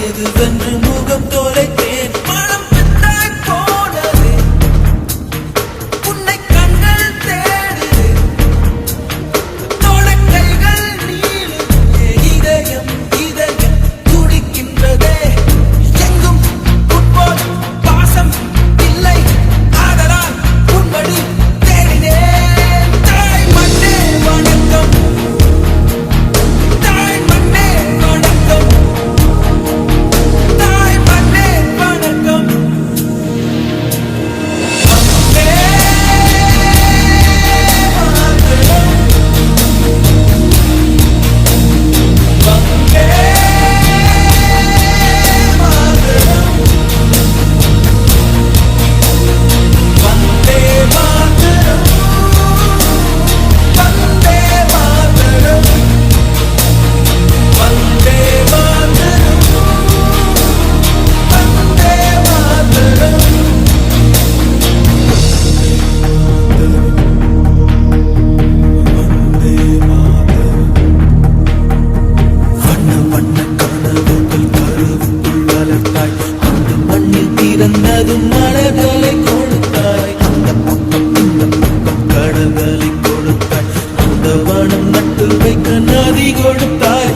ஏதுவென்று பிறந்ததும் மலர்களை கொடுத்தாய். அந்த பக்கம் இந்த பக்கம் கடல்களை கொடுத்தாய். அந்த வனம் நட்டு வைக்க நதி கொடுத்தாய்.